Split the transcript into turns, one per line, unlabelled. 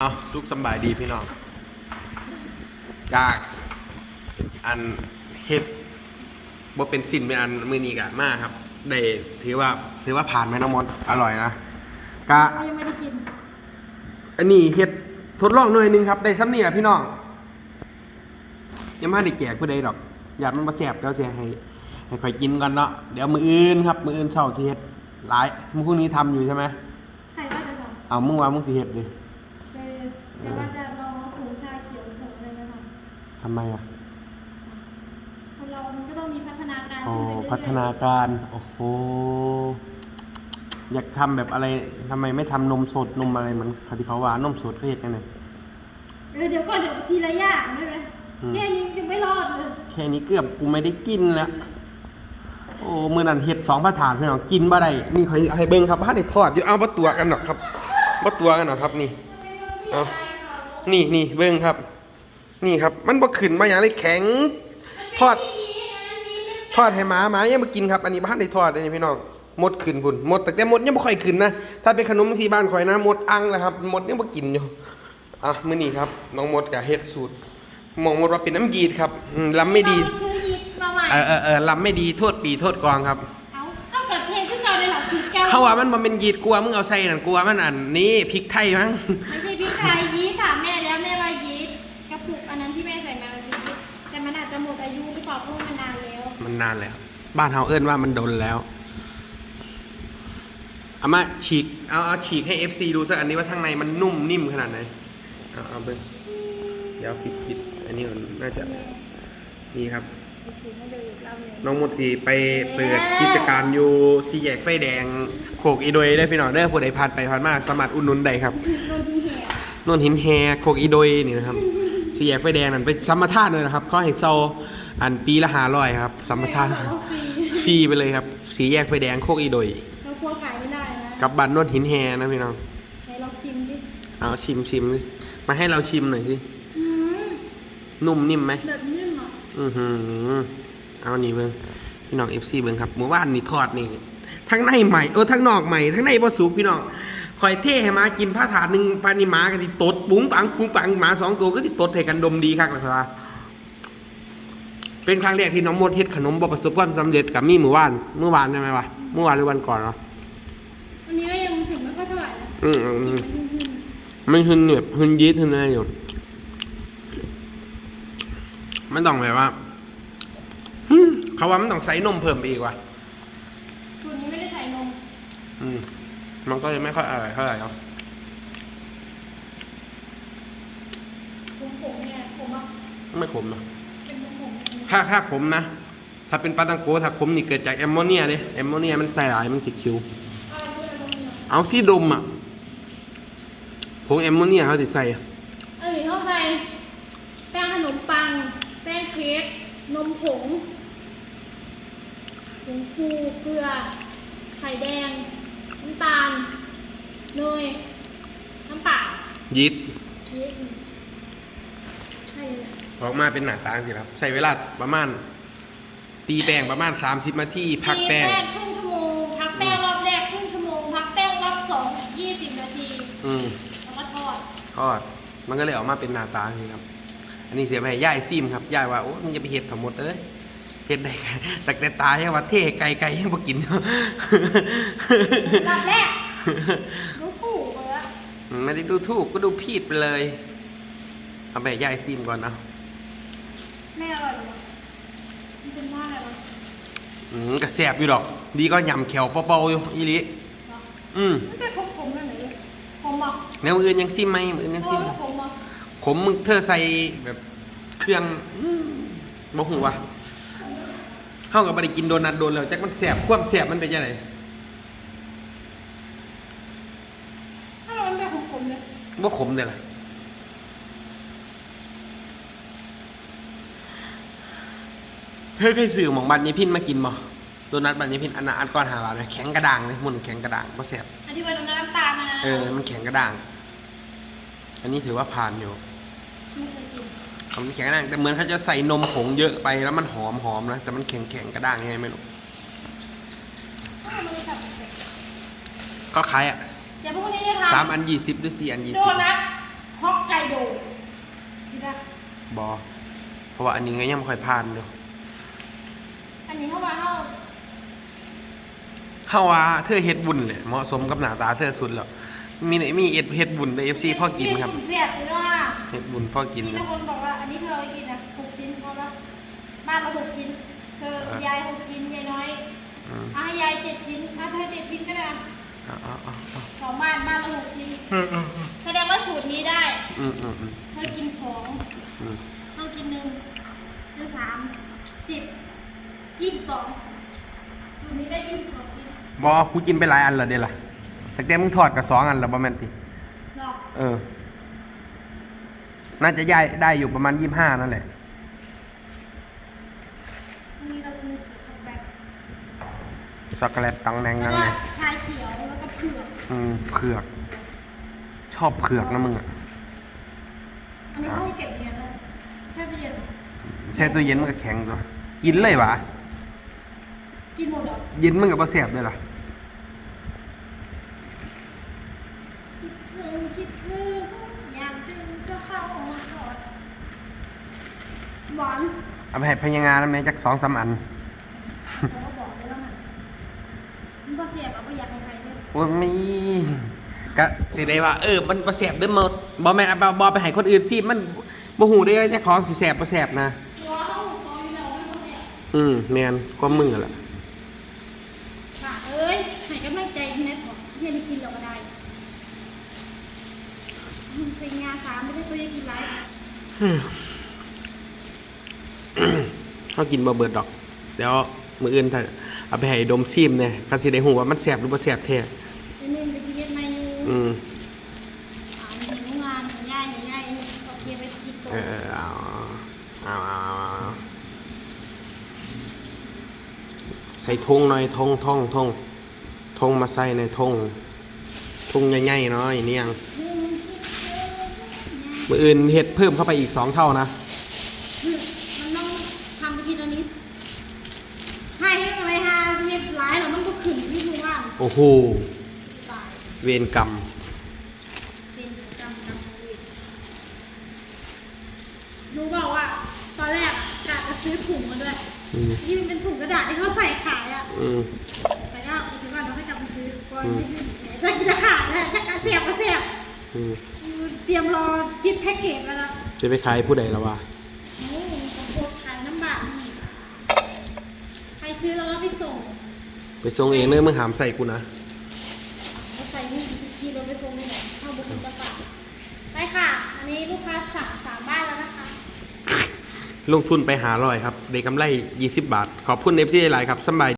เอาสุขสำบายดีพี่น้อง จากอันเฮ็ดบ่เป็นสินเป็นอันมือนี้กะมากครับ ได้ถือว่าถือว่าผ่านไหมน้องมดอร่อยนะกะ
ยังไม่ได้กิน
อันนี้เฮ็ดทดลองหน่อยหนึงครับ ได้ซ้ำนี่แหละพี่น้องยังไม่ได้แจกผู้ใดดอก อยากมันมาแสบเดี๋ยวจะให้ให้ข่อยกินก่อนเนาะเดี๋ยวมืออื่นครับมืออื่นเช้าสิเฮ็ดหลายมื้อพรุ่งนี้ทำอยู่ใช่ไหม
ใครว่าจะท
เอามึงว่ามึงสิเฮ็ดดิำ
ไม
อะำ
คนเรามันก็ต้องมีพัฒนาการ
โอ้
ขึ้นไปเรื่อยๆ
พัฒนาการ โอ้โห อยากทำแบบอะไรทำไมไม่ทำนมสดนมอะไรเหมือนที่เขาว่านมสดเขาเห็นกันเลย
เออเดี๋ยวก่อนเดี๋ยวทีละอย่างได้ไหม
อืม
แค่นี้ยังไม่รอดเลย
แค่นี้เกือบกูไม่ได้กินแล้ว โอ้มือนันเห็ดสองพระถาดพี่น้องกินบ่ได้ นี่เขาให้เบิ้งครับบ้านในทอดอยู่เอาบ่ตัวกันหรอกครับบ่ตัวกันหรอกครับนี่ เอานี่นี่เบิ้งครับ นี่ครับ มันบ่ขึ้นมาอย่างเลยแข็ง ทอด ทอดให้หมาหมายังมากินครับ อันนี้บ้านในทอดเลยนี่พี่น้องมดขึ้นพุ่นมดแต่แต่มดยังไม่ค่อยขึ้นนะ ถ้าเป็นขนมที่บ้านข่อยนะมดอังแหละครับมดยังมากินอยู่อะมื้อนี้ครับน้องมดกับเฮ็ดสูตรมองมดว่าเป็นน้ำยีดครับอืมลำไม่ดี
เราปซื้อยีสต์มาใหม่
เออเออเออลำไม่ดีโทษปีโทษกองครับ
เอาเอากับเทขึ้นก่อนเลยเหรอสูตรเก้า
เขาว่ามันบ่เป็นยีดกลัวมึงเอาใส่นั่นกลัวมันอันนี้พริกไทยมั้ง
ไม่ใอายุหรือเปล่าเพราะว่ามันนานแล้ว
มันนานแล้ว บ้านเฮาเอิ้นว่ามันโดนแล้วเอามาฉีกเอาเอาฉีกให้ FC ดูสักอันนี้ว่าข้างในมันนุ่มนิ่มขนาดไหนเอาเอาเบิ่งเดี๋ยวปิดปิดอันนี้มันน่าจะนี่ครับ
สูตรไม่ดูอีกรอบหนึง
น้องมดสีไปเปิดกิจการอยู่สี่แยกไฟแดงโขกอีโดยได้อพี่น้องเด้อผู้ใดผ่านไปผ่านมาสามารถอุดหนุนได้ครับ
โดนที่แหก
นวลหินแฮโคกอีโดยนี่นะครับสี่แยกไฟแดงนั่นเป็นสัมปทานเลยนะครับเขาให้เซา อันปีละหาร้อยครับ สัมปทาน
แม่บอกว่าฟรี
ฟรีไปเลยครับ สี่แยกไฟแดงโคกอีโดย
เรากลัวขายไม่ได้นะ
กับบัตรนวลหินแฮนะพี่น้อง
ไหนลองชิมดิ
เอาชิมชิมดิมาให้เราชิมหน่อยสิ
อืม
นุ่มนิ่มไหม
แบบนิ่มอะ
อือหือเอานี่เบิ้งพี่น้องเอฟซีเบิ้งครับเมื่อวานนี่ทอดนี่ทั้งในใหม่เออทั้งนอกใหม่ทั้งในบ่สุกพี่น้องคอยเท่ให้หมากินผ้าถาดหนึ่งปานิหมากันที่ตดปุ้งปังปุ้งปังหมาสองตัวก็ที่ตดให้กันดมดีครับนะครับ เป็นครั้งแรกที่น้องมดเฮ็ดขนมบ่ประสบความสำเร็จกับมี่เมื่อวานเมื่อวานใช่ไหมวะเมื่อวานหรือวันก่อนเนาะ
อันนี้ก็ยังถึงไม่ค่อยเท่าไหร่นะ
อืมอืมอืม
มันหึ่ม
มันหึนแบบหึนยีดหึนอะไรอยู่มันต้องแบบว่าอืมเขาว่ามันต้องใส่นมเพิ่มไปอีกว่ะ
ๆตัวนี้ไม่ได้ใส่นม
อืมมันก็จะไม่ค่อยอร่อยเท่าไหร่ครับ
ผมผมเนี่ยผมอะ
ไม่ขมนะ
เป็นผมผม
ถ้าถ้าขมนะ ถ้าเป็นปลาตังโกถ้าขมนี่เกิดจากแอมโมเนียเนี่ยแอมโมเนียมันใส่หลายมันติดคิว
เอาดูอะไรลงมา
เอาที่ดมอะผงแอมโมเนียเขาติดใส่อะ
เออหรือเข้าไปแป้งขนมปัง แป้งเค้ก นมผง ผงฟูเกลือ ไข่แดง น้ำตาล เนย น้ำเปล่า
ยีด
ชีสใช่เลย
ออกมาเป็นหน้าตาสิครับ ใช้เวลาประมาณ ตีแป้งประมาณ 30นาทีพักแป้ง
ตีครึ่งชั่วโมงพักแป้งรอบแรกครึ่งชั่วโมงพักแป้งรอบสองยี่สิบนาที
อืม
แล้วก็ทอด
ทอด มันก็เลยออกมาเป็นหน้าตาอย่างนี้ครับ อันนี้เสียไปให้ย่ายซิมครับย่ายว่าโอ้มึงจะไปเห็ดทั้งหมดเอ้ยเห็ดได้กันแต่แต่ตาให้ว่าเท่ไก่ไก่ยังบ่กิน
รอบแรกรู้ถูกเลยอะ
ไม่ได้ดูถูกก็ดูผิดไปเลยเอาไปให้ย่ายซิมก่อนนะ
ไม่อร่อยเลย มันเป็นว่าอะไรวะ
อืมกระแสบอยู่ดอก ดีก็ยำแขวเปาๆอยู่อีหลิ
เนาะ
อืม
มันเป็นขมๆนั่นเลยขมอะ
แล้วมืออื่นยังซิมไหมมืออื่นยัง
ข
ซิม
มขมอะ
ขมมึงเธอใส่แบบเครื่องอืมบ่หูวะเฮากับบ่ได้กินโดนัทโดนแล้วจักมันแสบความแสบมันเป็นจังได
ถ้าเรามันเป็นขมๆเลย
บ่ขมเด้ล่ะ เธอเคยซื้อหมองบัตรยายพินมากินบ่โดนัทบัตรยายพินอันน่ะอันก้อนหาบาทนะแข็งกระด้างเลยหมุนแข็งกระด้างบ่แสบ
อันที่ว่าตรงนั้นน้ำตาลนะ
เออ มันแข็งกระด้าง อันนี้ถือว่าผ่านอยู่
ไม่เคยกิน
มันแข็งกระด้างแต่เหมือนเขาจะใส่นมผงเยอะไปแล้วมันหอมหอมนะแต่มันแข็งแข็งกระด้างยังไงไม่รู้
ถ้าเราไม่ได้ท
ก็ขายอะำ
เดี๋ยวพรุ่งนี้จะทำ
สามอันยี่สิบหรือสี่อันยี่
โด
สิบ
นัท
บอเพราะว่าอันนี้ก็ยังไม่ค่อยผ่านเดียว
อั นนี้เขาว่าเขา
เฮาว่าเธอเฮ็ดบุญเลยเหมาะสมกับหน้าตาเธอสุดแล้วมีไหนมีเอ็ดเฮ็ดบุญใน FC พ่อกินครับ
เสียบเลยว่า
เฮ็ดบุญพ่อกิน
ที่
นะ
ทุกคนบอกว่าอันนี้เธอเอาไปกินนะหกชิ้นพอแล้วบ้านเราหกชิ้นเธอยายหกชิ้นยายน้อย
อืม
เอาให้ยายเจ็ดชิ้นเอาเธอเจ็ดชิ้นก็ได้
เอาเอาเอาเอา
สองบ้านบ้านละหกชิ้น
อืมอืม
แสดงว่าสูตรนี้ได้
อืมอืมอืม
เธอกินสอง
อืม
เธอกินหนึ่งเธอสามสิบ ยี่สิบสองสูตรนี้ได้ยี่สิบสองชิ้น
บอกูกินไปหลายอันแล้วเดี๋ยวล่ะแต่แต่มึงทอดกับสองอันแล้วบ่แม่นติ
หรอก
เออ น่าจะย้ายได้อยู่ประมาณยี่ห้านั่นแหละ
อันนี้เราจะมีสูตรช็อกโกแลต
ช็อกโกแลตตังแดง
แล้ว
นั่ง
ก็
เลย
ชาเขียวแล้วก็เผือก
อืมเผือก ชอบเผือกนะมึงอะ
อันนี้เขาให้เก็บเย็นเลยแค่เย็น
แช่ตู้เย็นมันก็แข็งตัวกินเลยวะ
กินหมดเหรอ
เย็นมึงกับบ่แสบเลยล่ะ
คิดถึงคิดถึงอยากจึงจะเข้ามากอดหวาน
เอาไปให้พญางานแล้วแม่จักสองสามอัน
เขาก็บอกเลยว่ามันมันก็เสียบอะก็อยากให้ใครด้วย
โอ้ยมีก็สิได้ว่าเออมันบ่แสบเด้อหมดบ่แม่นเอาบ่ไปให้คนอื่นสิมันบ่ฮู้ได้ว่าเจ้าของสิแสบบ่แสบนะ
ร้อนเขาตอนนี้เราไม่ต้องแอบ
อืมแม่นก็มึงอะล่ะ
ค่ะเอ้ย ให้กำลังใจพี่แนทบอกเฮียนี่กินเราก็ได้มันเป็นงานสามไม่ได้ตัวยังกินไร
เขากินบ่เบิดดอก เดี๋ยวมื้ออื่นถ้าเอาไปให้ดมซิมเนี่ยคันสิได้ฮู้ว่ามันแสบหรือบ่แสบแท้
ไอ้นี่ไปที่เฮ็ดมาอยู่
อืม
อ่ามีโรงงานง่ายๆง่ายๆเขาเกียร์ไปกินตัว
เออเอาเอาเอาเอาใส่ทงหน่อยทงทงทง ทงมาใส่ในทงทงใหญ่ๆเนาะอย่างนี้ยังมืออื่นเห็ดเพิ่มเข้าไปอีกสองเท่านะ
มันต้องทำไปทีละนิดให้ให้อะไรฮะเรียบร้ายแล้วมันก็ขึ้นที่ทุกวัน
โอ้โห
ตาย
เวรกรรม
เป็นกรรมกรรมของเวรรู้เปล่าว่า ตอนแรกกะจะซื้อถุงมาด้วย
อืม
ที่มันเป็นถุงกระดาษที่เขาใส่ขายอะ อก่อนไม่ขึ้นจะกินจะขาดแล้วจะเสียบก็เสียบ
อืม
เตรียมรอคิดแพ็กเกจไว้แล้ว
จะไปขายผู้ใดแล้ววะ
โอ้โหของโคตรขายน้ำบาทนี่ใครซื้อแล้วก็ไปส่ง
ไปส่งเองเนื้อะมึงหามใส่กูนะ
เอาใส่นี่ขี่รถไปส่งที่ไหนเข้าบุคคลตะกาไปค่ะ อันนี้ลูกค้าสั่งสามบ้านแล้วนะคะ
ลงทุนไปหาร้อยครับได้กำไร 20 บาท ขอบคุณเอฟซีหลายครับสำบาย